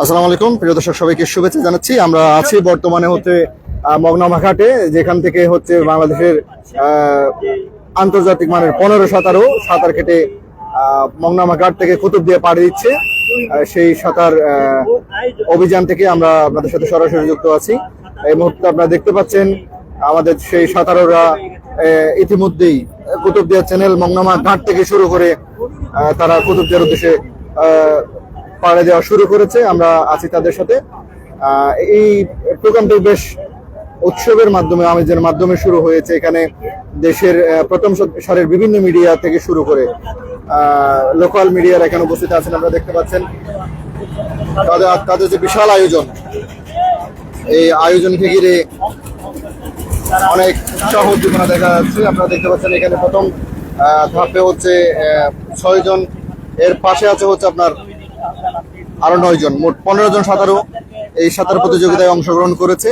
আসসালামু আলাইকুম। প্রিয় দর্শক সবাইকে শুভেচ্ছা জানাচ্ছি। আমরা আছি বর্তমানে হচ্ছে আহ, মগনামা ঘাটে যেখান থেকে হচ্ছে বাংলাদেশের আন্তর্জাতিক মানের পনেরো সাঁতারও সাঁতার কেটে আহ, মগনামা ঘাট থেকে কুতুব দিয়ে পাড়ি দিচ্ছে। সেই সাঁতার অভিযান থেকে আমরা আপনাদের সাথে সরাসরি যুক্ত আছি। এই মুহূর্তে আপনারা দেখতে পাচ্ছেন আমাদের সেই সাঁতারোরা ইতিমধ্যেই কুতুবদিয়া চ্যানেল মংনামা ঘাট থেকে শুরু করে তারা কুতুবদিয়ার উদ্দেশ্যে পাড়ে দেওয়া শুরু করেছে। আমরা আছি তাদের সাথে। এই প্রোগ্রামটি বেশ উৎসবের মাধ্যমে, আমেজের মাধ্যমে শুরু হয়েছে। এখানে দেশের প্রথম সারের বিভিন্ন মিডিয়া থেকে শুরু করে লোকাল মিডিয়ার এখানে উপস্থিত আছেন আমরা দেখতে পাচ্ছেন। তাদের তাদের যে বিশাল আয়োজন, এই আয়োজনকে ঘিরে অনেক উৎসাহ উদ্দীপনা দেখা যাচ্ছে। আপনারা দেখতে পাচ্ছেন এখানে প্রথম ধাপে হচ্ছে ছয় জন। এর পাশে আছে হচ্ছে আপনার আরও নয় জন, মোট পনেরো জন সাঁতারু এই সাঁতার প্রতিযোগিতায় অংশগ্রহণ করেছে।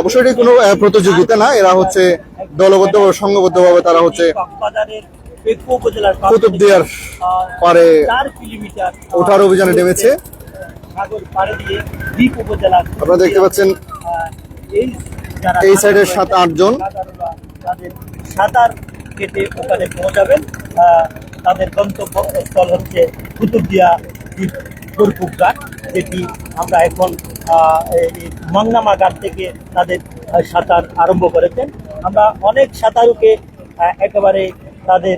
অবশ্যই কোনো প্রতিযোগিতা না, এরা হচ্ছে দলবদ্ধ সংঘবদ্ধভাবে তারা হচ্ছে কুতুবদিয়ার পারে ওঠার অভিযানে নেমেছে। আপনারা দেখতে পাচ্ছেন, এই সাইডের সাত আট জন। সাঁতার কেটে ওখানে পৌঁছাবেন। তাদের গন্তব্যস্থল হচ্ছে কুতুবদিয়া দ্বীপ ঘাট যেটি আমরা এখন মংনামা ঘাট থেকে তাদের সাঁতার আরম্ভ করেছেন। আমরা অনেক সাঁতারুকে একেবারে তাদের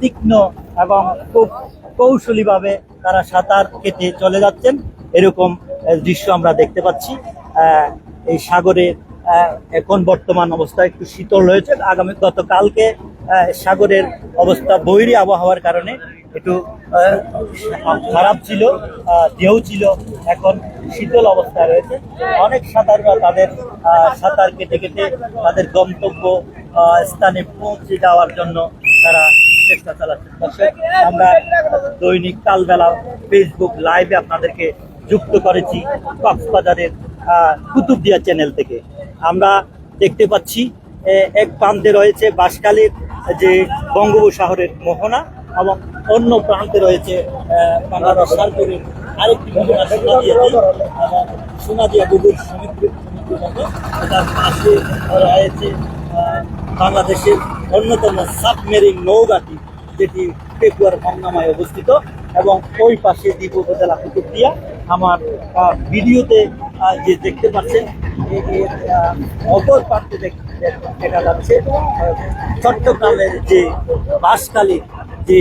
তীক্ষ্ণ এবং খুব কৌশলীভাবে তারা সাঁতার কেটে চলে যাচ্ছেন। এরকম দৃশ্য আমরা দেখতে পাচ্ছি। এই সাগরে আহ, এখন বর্তমান অবস্থা একটু শীতল রয়েছে আগামী গতকালকে সাগরের অবস্থা, বৈরী আবহাওয়ার কারণে একটু খারাপ ছিল ঢেউ ছিল, এখন শীতল অবস্থায় রয়েছে। অনেক সাঁতাররা তাদের সাঁতার কেটে কেটে তাদের গন্তব্য স্থানে পৌঁছে যাওয়ার জন্য তারা চেষ্টা দর্শক, আমরা দৈনিক কালবেলা ফেসবুক লাইভে আপনাদেরকে যুক্ত করেছি কক্সবাজারের কুতুবদিয়া চ্যানেল থেকে। আমরা দেখতে পাচ্ছি এক প্রান্তে রয়েছে বাঁশখালীর যে বঙ্গোপসাগরের মোহনা এবং অন্য প্রান্তে রয়েছে আরেকটি এবং তার পাশে রয়েছে বাংলাদেশের অন্যতম সাবমেরিন নৌঘাটি, যেটি পেকুয়ার ভঙ্গামায় অবস্থিত, এবং ওই পাশে দ্বীপ উপজেলা কুতুবদিয়া। আমার ভিডিওতে যে দেখতে পাচ্ছেন অপর প্রান্তে দেখ- দেখ- যাচ্ছে চট্টগ্রামের যে বাঁশখালী যে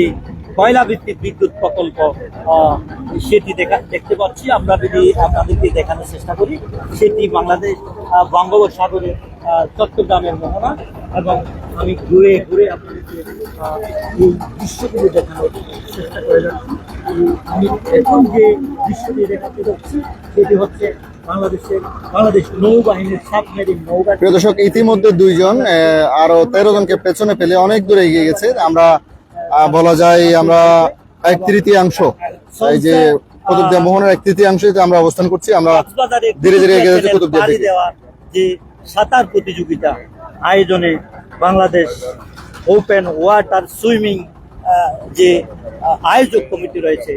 কয়লা ভিত্তিক বিদ্যুৎ প্রকল্প সেটি দেখা দেখতে পাচ্ছি। আমরা যদি আপনাদেরকে দেখানোর চেষ্টা করি, সেটি বাংলাদেশ বঙ্গোপসাগরের চট্টগ্রামের মোহনা এবং আমি ঘুরে ঘুরে আপনাদেরকে এই দৃশ্যগুলো দেখানোর চেষ্টা করে যাচ্ছি। আমি এখন যে দৃশ্যটি দেখাতে যাচ্ছি, সেটি হচ্ছে বাংলাদেশের বাংলাদেশ নৌবাহিনীর সাবমেরিন নৌঘাটি প্রিয় দর্শক ইতিমধ্যে দুইজন আরও তেরো জনকে পেছনে ফেলে অনেক দূরে এগিয়ে গেছে। আমরা বলা যায় আমরা এক তৃতীয়াংশ। এই যে কুতুবদিয়া মোহনের এক তৃতীয়াংশ আমরা অবস্থান করছি। আমরা ধীরে ধীরে এগিয়ে যাচ্ছি কুতুবদিয়া যে সাঁতার প্রতিযোগিতা আয়োজনে বাংলাদেশ ওপেন ওয়াটার সুইমিং যে আয়োজক কমিটি রয়েছে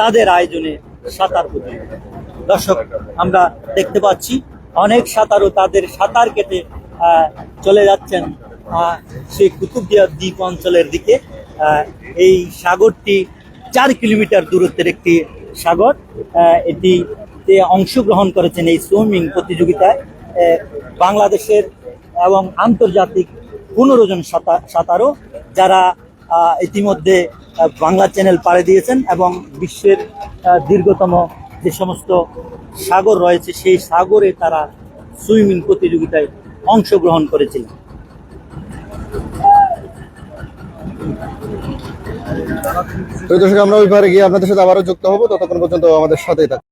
তাদের আয়োজনে সাঁতার প্রতিযোগিতা। দর্শক, আমরা দেখতে পাচ্ছি অনেক সাঁতারও তাদের সাঁতার কেটে চলে যাচ্ছেন সেই কুতুবদিয়া দ্বীপ অঞ্চলের দিকে। এই সাগরটি চার কিলোমিটার দূরত্বের একটি সাগর। এটি অংশগ্রহণ করেছেন এই সুইমিং প্রতিযোগিতায়। বাংলাদেশের এবং আন্তর্জাতিক পনেরো জন সাঁতার সাঁতারও যারা ইতিমধ্যে বাংলা চ্যানেল পাড়ে দিয়েছেন এবং বিশ্বের দীর্ঘতম যে সমস্ত সাগর রয়েছে, সেই সাগরে তারা সুইমিং প্রতিযোগিতায় অংশগ্রহণ করেছিলেন আমরা ওই পারে গিয়ে আপনাদের সাথে আবারও যুক্ত হব। ততক্ষণ পর্যন্ত আমাদের সাথেই থাকুন।